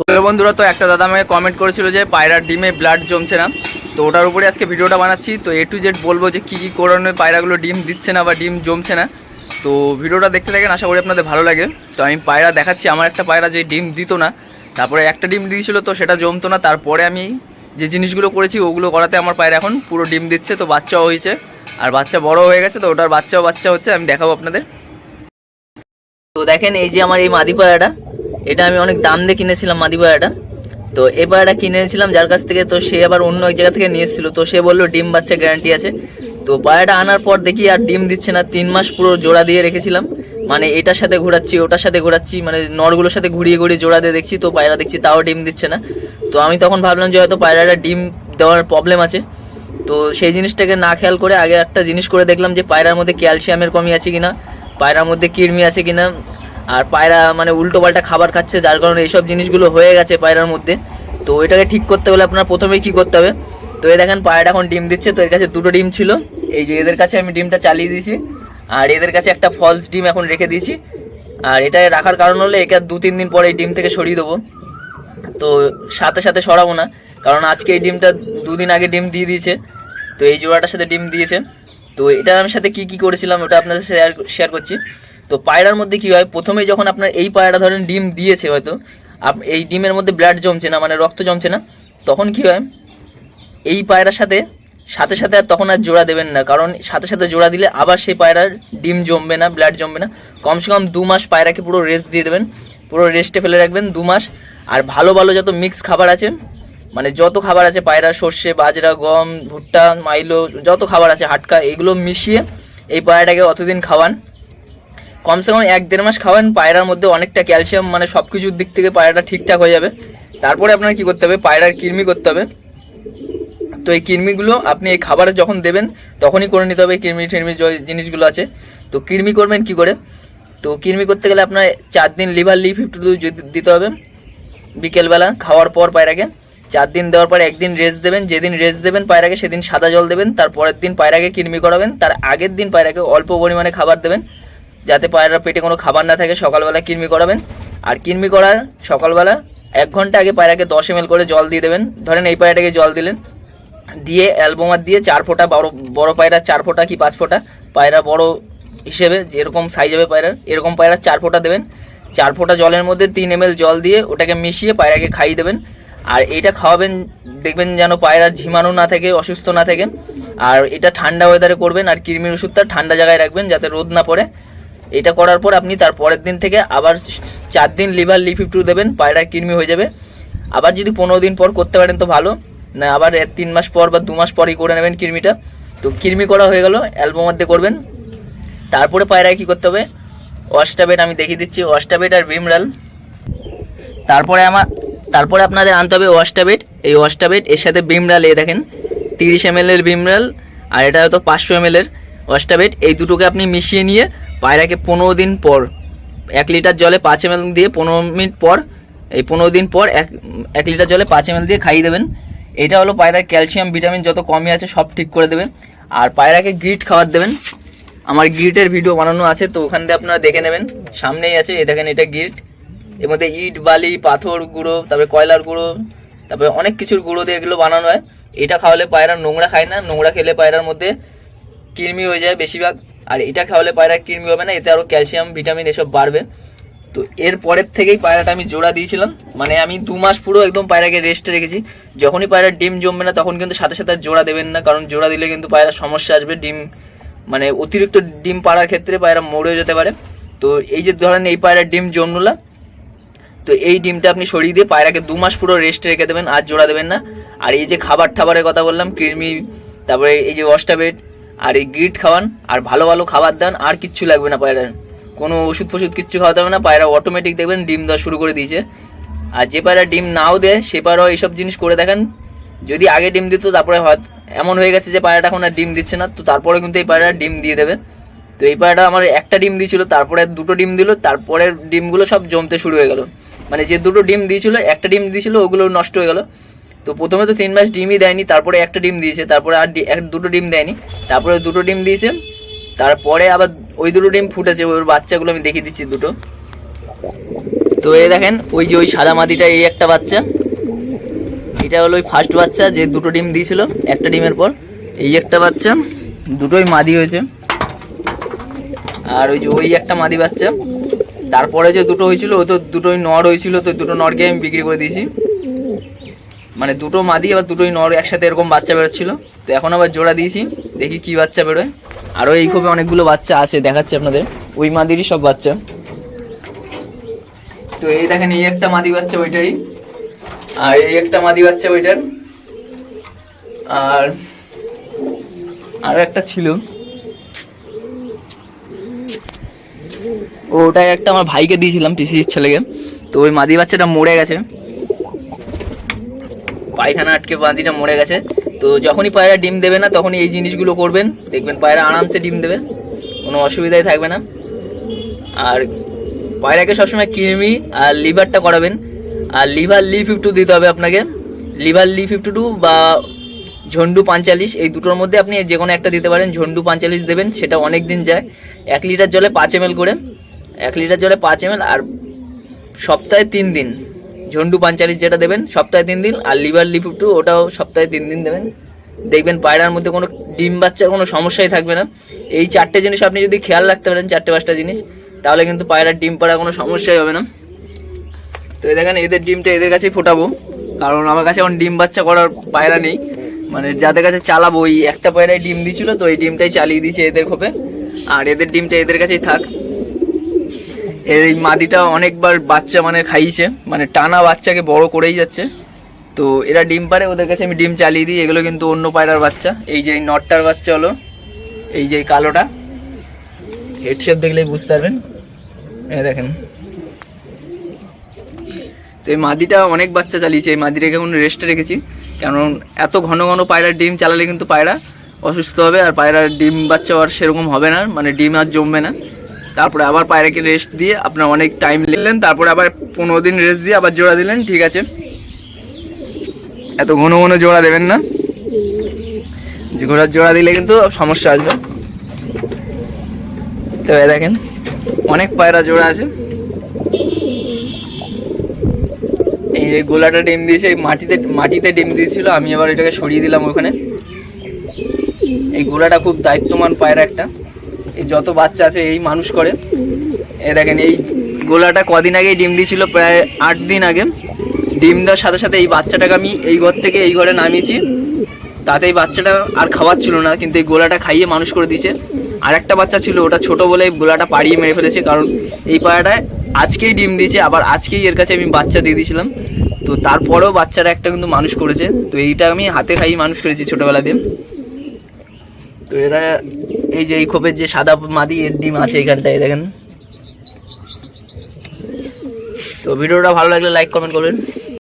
Hello বন্ধুরা, তো একটা দাদা আমাকে কমেন্ট করেছিল যে পায়রার ডিমে ব্লাড জমছে না। তো ওটার উপরে আজকে ভিডিওটা বানাচ্ছি। তো এ টু জেড বলব যে কী কী কারণে পায়রাগুলো ডিম দিচ্ছে না বা ডিম জমছে না। তো ভিডিওটা দেখতে থাকেন, আশা করি আপনাদের ভালো লাগে। তো আমি পায়রা দেখাচ্ছি, আমার একটা পায়রা যে ডিম দিত না, তারপরে একটা ডিম দিয়েছিল তো সেটা জমতো না। তারপরে আমি যে জিনিসগুলো করেছি, ওগুলো করাতে আমার পায়রা এখন পুরো ডিম দিচ্ছে, তো বাচ্চাও হয়েছে। আর বাচ্চা বড় হয়ে গেছে, তো ওটার বাচ্চাও বাচ্চা হচ্ছে, আমি দেখাবো আপনাদের। তো দেখেন, এই যে আমার এই মাদি পায়রাটা। এটা আমি অনেক দাম দিয়ে কিনেছিলাম মাদি পায়রাটা তো এই পায়রাটা কিনেছিলাম, যার কাছ থেকে তো সে আবার অন্য এক জায়গা থেকে নিয়ে এসেছিল। তো সে বলল, ডিম বাচ্চা গ্যারান্টি আছে। তো পায়রাটা আনার পর দেখি আর ডিম দিচ্ছে না। তিন মাস পুরো জোড়া দিয়ে রেখেছিলাম। মানে এটার সাথে ঘোরাচ্ছি, ওটার সাথে ঘোরাচ্ছি মানে নরগুলোর সাথে ঘুরিয়ে ঘুরিয়ে জোড়া দিয়ে দেখছি। তো পায়রা দেখছি তাও ডিম দিচ্ছে না। তো আমি তখন ভাবলাম যে হয়তো পায়রাটা ডিম দেওয়ার প্রবলেম আছে। তো সেই জিনিসটাকে না খেয়াল করে আগে একটা জিনিস করে দেখলাম যে পায়রার মধ্যে ক্যালসিয়ামের কমি আছে কিনা, পায়রার মধ্যে কৃমি আছে কিনা। আর পায়রা মানে উল্টো পাল্টা খাবার খাচ্ছে, যার কারণে এইসব জিনিসগুলো হয়ে গেছে পায়রার মধ্যে। তো এটাকে ঠিক করতে হলে আপনার প্রথমেই কি করতে হবে? তো এই দেখেন, পায়রাটা এখন ডিম দিচ্ছে, তো এর কাছে দুটো ডিম ছিল। এই যে এদের কাছে আমি ডিমটা চালিয়ে দিয়েছি। আর এদের কাছে একটা ফলস ডিম এখন রেখে দিয়েছি। আর এটা রাখার কারণ হলে, একে দু, তিন দিন পরে এই ডিম থেকে সরিয়ে দেবো। তো সাথে সাথে সরাবো না, কারণ আজকে এই ডিমটা দুদিন আগে ডিম দিয়ে দিয়েছে। তো এই জোড়াটার সাথে ডিম দিয়েছে। তো এটার আমি সাথে কি কি করেছিলাম, ওটা আপনাদের শেয়ার শেয়ার করছি। তো পায়রার মধ্যে কি হয়? প্রথমে যখন আপনার এই পায়রা ধরেন ডিম দিয়েছে হয়তো এই ডিমের মধ্যে ব্লাড জমছে না মানে রক্ত জমছে না, তখন কি হয়? এই পায়রার সাথে সাথে সাথে আর তখন আর জোড়া দেবেন না, কারণ সাথে সাথে জোড়া দিলে আবার সেই পায়রার ডিম জমবে না ব্লাড জমবে না। কমসে কম দু মাস পায়রাকে পুরো রেস্ট দিয়ে দেবেন, পুরো রেস্টে ফেলে রাখবেন দু মাস। আর ভালো ভালো যত মিক্স খাবার আছে মানে যত খাবার আছে পায়রা, সর্ষে, বাজরা, গম, ভুট্টা, মাইলো, যত খাবার আছে, হাটকা, এগুলো মিশিয়ে এই পায়রাটাকে অতদিন খাওয়ান। কমসে কম এক দেড় মাস খাওয়ান পায়রার মধ্যে অনেকটা ক্যালসিয়াম মানে সব কিছুর দিক থেকে পায়রাটা ঠিকঠাক হয়ে যাবে। তারপরে আপনার কি করতে হবে, পায়রার কৃমি করতে হবে। তো এই কৃমিগুলো আপনি এই খাবারে যখন দেবেন, তখনই করে নিতে হবে কৃমি টির্মি যে জিনিসগুলো আছে। তো কৃমি করবেন কি করে? তো কৃমি করতে গেলে আপনার চার দিন লিভার লি ফিফটি টু দিতে হবে। বিকেলবেলা খাওয়ার পর পায়রাকে, চার দিন দেওয়ার পর একদিন রেস্ট দেবেন। যেদিন রেস্ট দেবেন পায়রাকে, সেদিন সাদা জল দেবেন। তার পরের দিন পায়রাকে কৃমি করাবেন। তার আগের দিন পায়রাকে অল্প পরিমাণে খাবার দেবেন। যাতে পায়রার পেটে কোনো খাবার না থাকে, সকালবেলা কৃমি করাবেন। আর কৃমি করার সকালবেলা এক ঘণ্টা আগে পায়রাকে দশ এম করে জল দিয়ে দেবেন। ধরেন এই পায়রাটাকে জল দিলেন। দিয়ে অ্যালবোমার দিয়ে চার ফোঁটা বড় বড় পায়রা চার ফোঁটা কি পাঁচ ফোঁটা? পায়রা বড় হিসেবে যেরকম সাইজ হবে পায়রার, এরকম পায়রা চার ফোঁটা দেবেন। চার ফোঁটা জলের মধ্যে তিন এম জল দিয়ে ওটাকে মিশিয়ে পায়রাকে খাইয়ে দেবেন। আর এটা খাওয়াবেন, দেখবেন যেন পায়রার ঝিমানো না থাকে, অসুস্থ না থাকে। আর এটা ঠান্ডা ওয়েদারে করবেন, আর কৃমির ওষুধটা ঠান্ডা জায়গায় রাখবেন যাতে রোদ না পড়ে। এটা করার পর আপনি তার পরের দিন থেকে আবার চার দিন লিভার লি টু দেবেন, পায়রা কৃমি হয়ে যাবে। আবার যদি পনেরো দিন পর করতে পারেন তো ভালো। না, আবার তিন মাস পর বা দু মাস পরই করে নেবেন কৃমিটা। তো কৃমি করা হয়ে গেল দিয়ে করবেন। তারপরে পায়রায় কী করতে হবে? অস্টাবেট আমি দেখিয়ে দিচ্ছি অস্টাবেট আর ভিমরাল তারপরে আমার, তারপরে আপনাদের আনতে হবে ওয়াস্টাবেট এই ওয়াস্টাবেট এর সাথে ভিমরাল এ দেখেন, তিরিশ এম এর ভিমরাল আর এটা হয়তো পাঁচশো এম এর ওয়াস্টাবেট এই দুটোকে আপনি মিশিয়ে নিয়ে পায়রাকে পনেরো দিন পর, এক লিটার জলে পাঁচ এম দিয়ে পনেরো মিনিট পর, এই পনেরো দিন পর এক এক লিটার জলে পাঁচ এম দিয়ে খাইয়ে দেবেন। এটা হলো পায়রার ক্যালসিয়াম, ভিটামিন যত কমই আছে সব ঠিক করে দেবে। আর পায়রাকে গ্রিট খাবার দেবেন। আমার গ্রিটের ভিডিও বানানো আছে, তো ওখান দিয়ে আপনারা দেখে নেবেন। সামনেই আছে, এই দেখেন এটা গ্রিট। এর মধ্যে ইট, বালি, পাথর গুঁড়ো, তারপরে কয়লার গুঁড়ো, তারপরে অনেক কিছুর গুঁড়ো দিয়ে এগুলো বানানো হয়। এটা খাওয়ালে পায়রা নোংরা খায় না। নোংরা খেলে পায়রার মধ্যে কৃমি হয়ে যায় বেশিরভাগ। আর এটা খাওয়ালে পায়রা কৃমি হবে না, এতে আরও ক্যালসিয়াম ভিটামিন এসব বাড়বে। তো এর পরের থেকেই পায়রাটা আমি জোড়া দিয়েছিলাম। মানে আমি দু মাস পুরো একদম পায়রাকে রেস্টে রেখেছি। যখনই পায়রার ডিম জমবে না, তখন কিন্তু সাথে সাথে জোড়া দেবেন না, কারণ জোড়া দিলে কিন্তু পায়রার সমস্যা আসবে। ডিম মানে অতিরিক্ত ডিম পাড়ার ক্ষেত্রে পায়রা মরেও যেতে পারে। তো এই যে ধরেন এই পায়রার ডিম জমনুলা তো এই ডিমটা আপনি সরিয়ে দিয়ে পায়রাকে দু মাস পুরো রেস্টে রেখে দেবেন, আর জোড়া দেবেন না। আর এই যে খাবার ঠাবারের কথা বললাম, কৃমি, তারপরে এই যে অস্টাবেট আর এই গ্রিট খাওয়ান, আর ভালো ভালো খাবার দেন, আর কিচ্ছু লাগবে না পায়রার। কোনো ওষুধ ফষুধ কিচ্ছু খাওয়াতে হবে না, পায়রা অটোমেটিক দেখবেন ডিম দেওয়া শুরু করে দিয়েছে। আর যে পায়রা ডিম নাও দেয়, সে পায়রাও এইসব জিনিস করে দেখেন। যদি আগে ডিম দিত, তারপরে হয় এমন হয়ে গেছে যে পায়রাটা এখন আর ডিম দিচ্ছে না, তো তারপরে কিন্তু এই পায়রা ডিম দিয়ে দেবে। তো এই পায়রাটা আমার একটা ডিম দিয়েছিল, তারপরে দুটো ডিম দিল, তারপরের ডিমগুলো সব জমতে শুরু হয়ে গেল। মানে যে দুটো ডিম দিয়েছিল, একটা ডিম দিয়েছিল, ওগুলো নষ্ট হয়ে গেল। তো প্রথমে তো তিন মাস ডিমই দেয়নি, তারপরে একটা ডিম দিয়েছে, তারপরে আর এক দুটো ডিম দেয়নি, তারপরে দুটো ডিম দিয়েছে, তারপরে আবার ওই দুটো ডিম ফুটেছে ওর বাচ্চাগুলো আমি দেখিয়ে দিচ্ছি দুটো। তো এই দেখেন, ওই যে ওই সাদা মাদিটা এই একটা বাচ্চা, এটা হলো ওই ফার্স্ট বাচ্চা, যে দুটো ডিম দিয়েছিল, একটা ডিমের পর, এই একটা বাচ্চা, দুটোই মাদি হয়েছে। আর ওই যে ওই একটা মাদি বাচ্চা, তারপরে যে দুটো হয়েছিল, ও তো দুটোই নর হয়েছিল, তো দুটো নরকে আমি বিক্রি করে দিয়েছি। মানে দুটো মাদি আবার দুটোই নর একসাথে এরকম বাচ্চা বেরোচ্ছিল। তো এখন আবার জোড়া দিয়েছি, দেখি কি বাচ্চা বেরোয়। আরও এই খুবই অনেকগুলো বাচ্চা আছে, দেখাচ্ছি আপনাদের। ওই মাদিরই সব বাচ্চা। তো এই দেখেন, এই একটা মাদি বাচ্চা ওইটারই। আর এই একটা মাদি বাচ্চা ওইটার। আর আরও একটা ছিল। ওটাই একটা আমার ভাইকে দিয়েছিলাম, পিসির ছেলেকে। তো ওই মাদি বাচ্চাটা মরে গেছে। পায়খানা আটকে মাদিটা মরে গেছে। তো যখনই পায়রা ডিম দেবে না, তখনই এই জিনিসগুলো করবেন। দেখবেন পায়রা আরামসে ডিম দেবে। কোনো অসুবিধাই থাকবে না। আর পায়রাকে সবসময় কৃমি আর লিভারটা করাবেন। আর লিভার লি ফিফটু দিতে হবে আপনাকে। লিভার লি ফিফটি টু বা ঝন্ডু পাঁচালিশ এই দুটোর মধ্যে আপনি যে কোনো একটা দিতে পারেন। ঝন্ডু পাঁচালিশ দেবেন, সেটা অনেক দিন যায়। এক লিটার জলে পাঁচ এম করে। এক লিটার জলে পাঁচ এম আর সপ্তাহে তিন দিন। ঝন্ডু পাঁচালিশ যেটা দেবেন, সপ্তাহে তিন দিন, আর লিভার লি ফিফটু ওটাও সপ্তাহে তিন দিন দেবেন। দেখবেন পায়রার মধ্যে কোনো ডিম বাচ্চার কোনো সমস্যাই থাকবে না। এই চারটে জিনিস আপনি যদি খেয়াল রাখতে পারেন, চারটে পাঁচটা জিনিস, তাহলে কিন্তু পায়রার ডিম পাড়া কোনো সমস্যাই হবে না। তো দেখেন, এদের ডিমটা এদের কাছেই ফোটাবো, কারণ আমার কাছে এখন ডিম বাচ্চা করার পায়রা নেই। মানে যাদের কাছে চালাবো, ওই একটা পায়রায় ডিম দিছিল, তো এই ডিমটাই চালিয়ে দিয়েছে এদের খোপে। আর এদের ডিমটা এদের কাছেই থাক। এই মাদিটা অনেকবার বাচ্চা মানে খাইয়েছে মানে টানা বাচ্চাকে বড় করেই যাচ্ছে। তো এরা ডিম পারে ওদের কাছে আমি ডিম চালিয়ে দিই, এগুলো কিন্তু অন্য পায়রার বাচ্চা। এই যে নটটার বাচ্চা হলো, এই যে কালোটা। হেডশেপ দেখলেই বুঝতে পারবেন। এই দেখেন। তো এই মাদিটা অনেক বাচ্চা চালিয়েছে, এই মাদিটাকে এখন রেস্টে রেখেছি। কারণ এত ঘন ঘন পায়রার ডিম চালালে কিন্তু পায়রা অসুস্থ হবে, আর পায়রার ডিম বাচ্চা আর সেরকম হবে না মানে ডিম আর জমবে না। তারপরে আবার পায়রাকে রেস্ট দিয়ে আপনার অনেক টাইম নিলেন, তারপরে আবার পনেরো দিন রেস্ট দিয়ে আবার জোড়া দিলেন, ঠিক আছে? এত ঘন ঘন জোড়া দেবেন না। ঘোড়ার জোড়া দিলে কিন্তু সমস্যা আসবে। তো দেখেন, অনেক পায়রা জোড়া আছে। এই যে গোলাটা ডিম দিয়েছে, এই মাটিতে মাটিতে ডিম দিয়েছিল, আমি আবার এটাকে সরিয়ে দিলাম ওখানে। এই গোলাটা খুব দায়িত্বমান পায়রা একটা। এই যত বাচ্চা আছে, এই মানুষ করে। এ দেখেন, এই গোলাটা কদিন আগেই ডিম দিয়েছিল, প্রায় আট দিন আগে। ডিম দেওয়ার সাথে সাথে এই বাচ্চাটাকে আমি এই ঘর থেকে এই ঘরে নামিয়েছি। তাতে এই বাচ্চাটা আর খাওয়ার ছিল না, কিন্তু এই গোলাটা খাইয়ে মানুষ করে দিয়েছে। আর একটা বাচ্চা ছিল, ওটা ছোট বলে এই গোলাটা পাড়িয়ে মেরে ফেলেছে, কারণ এই পায়রাটায় আজকেই ডিম দিয়েছে, আবার আজকেই এর কাছে আমি বাচ্চা দিয়ে দিয়েছিলাম। তো তারপরেও বাচ্চাটা একটা কিন্তু মানুষ করেছে। তো এইটা আমি হাতে খাইয়ে মানুষ করেছি ছোটোবেলা দিয়ে। তো এরা এই যে এই খোপের যে সাদা মাদি এর ডিম আছে এখানটায় দেখেন। তো ভিডিওটা ভালো লাগলে লাইক কমেন্ট করবেন।